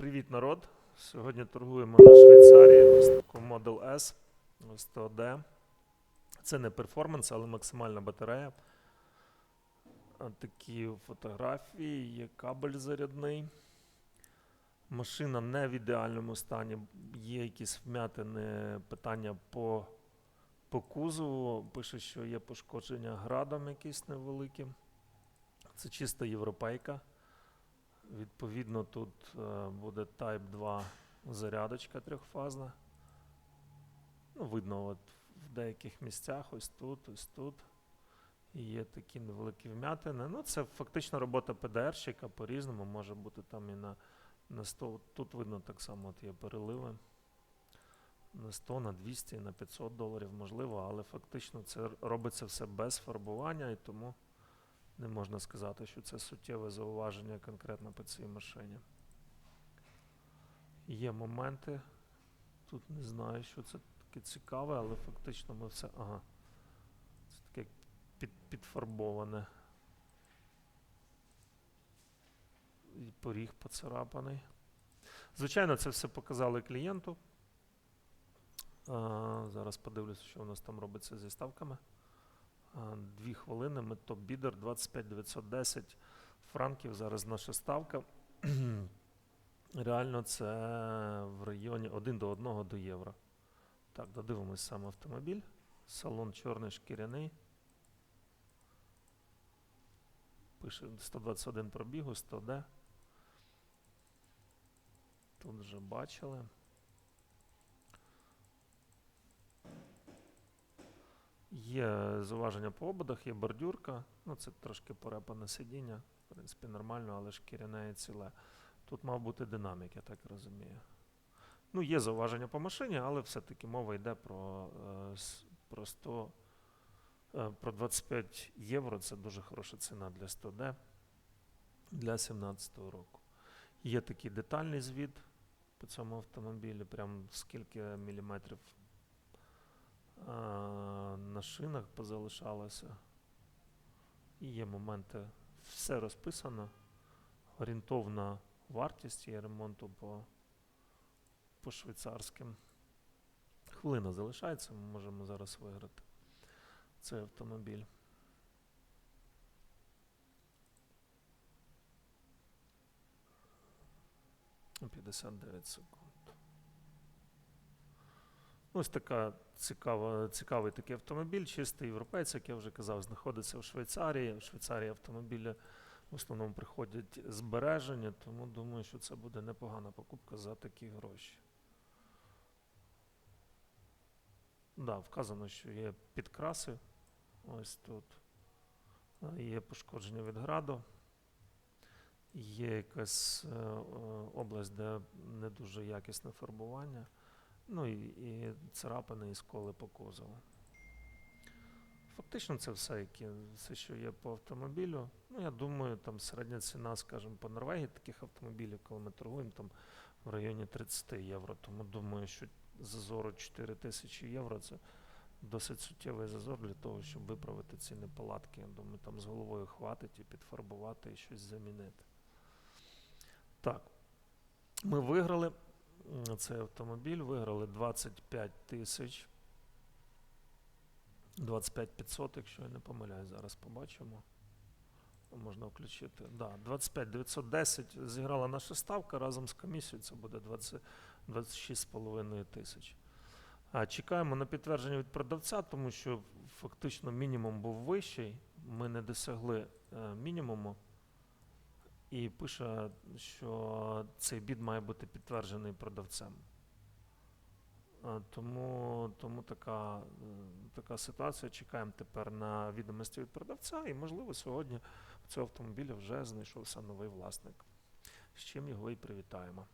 Привіт, народ! Сьогодні торгуємо на Швейцарії. Ось таку Model S 100D. Це не перформанс, але максимальна батарея. Такі фотографії, є кабель зарядний. Машина не в ідеальному стані. Є якісь вмятини питання по, по кузову. Пише, що є пошкодження градом якісь невеликі. Це чиста європейка. Відповідно, тут е, буде Type 2 зарядочка трьохфазна. Ну, видно, от в деяких місцях, ось тут, ось тут. І є такі невеликі вмятини. Ну, це фактично робота ПДРщика по-різному, може бути там і на, на 100. Тут видно так само, от є переливи. На 100, на 200, на 500 доларів можливо, але фактично це робиться все без фарбування і тому не можна сказати, що це суттєве зауваження конкретно по цій машині. Є моменти. Тут не знаю, що це таке цікаве, але фактично ми все. Ага. Це таке під, підфарбоване. І поріг поцарапаний. Звичайно, це все показали клієнту. А, зараз подивлюся, що у нас там робиться зі ставками. А, Дві хвилини, ми топ-бідер 25 910 франків. Зараз наша ставка. Реально це в районі 1 до 1 до євро. Так, додивимось сам автомобіль. Салон чорний шкіряний. Пише 121 пробігу, 100D. Тут вже бачили. Є зауваження по ободах, є бордюрка. Ну, це трошки порепане сидіння. В принципі, нормально, але шкіряне і ціле. Тут мав бути динамік, я так розумію. Ну, є зауваження по машині, але все-таки мова йде про, е, про 100, е, про 25 євро. Це дуже хороша ціна для 100D для 2017 року. Є такий детальний звіт по цьому автомобілі, прям скільки міліметрів на шинах позалишалося. І є моменти, все розписано. Орієнтовна вартість є ремонту по, по швейцарським. Хвилина залишається, ми можемо зараз виграти цей автомобіль. Ну, 59 секунд. Ось така цікава, цікавий такий автомобіль, чистий європейць, як я вже казав, знаходиться в Швейцарії. В Швейцарії автомобілі в основному приходять збереження, тому думаю, що це буде непогана покупка за такі гроші. Да, вказано, що є підкраси. Ось тут. Є пошкодження від граду. Є якась е, е, область, де не дуже якісне фарбування. Ну і, і царапини і сколи по кузову. Фактично це все, яке, все, що є по автомобілю. Ну, я думаю, там середня ціна, скажімо, по Норвегії таких автомобілів, коли ми торгуємо, там в районі 30 євро. Тому думаю, що зазору 4 тисячі євро це досить суттєвий зазор для того, щоб виправити ці неполадки. Я думаю, там з головою хватить і підфарбувати і щось замінити. Так. Ми виграли цей автомобіль, виграли 25 тисяч. 25 500, якщо я не помиляюсь, зараз побачимо. Можна включити. Да, 25 910 зіграла наша ставка разом з комісією, це буде 26,5 тисяч. А, чекаємо на підтвердження від продавця, тому що фактично мінімум був вищий. Ми не досягли е, мінімуму. І пише, що цей бід має бути підтверджений продавцем. Тому, тому така, е, така ситуація. Чекаємо тепер на відомості від продавця, і, можливо, сьогодні в цього автомобіля вже знайшовся новий власник. З чим його і привітаємо.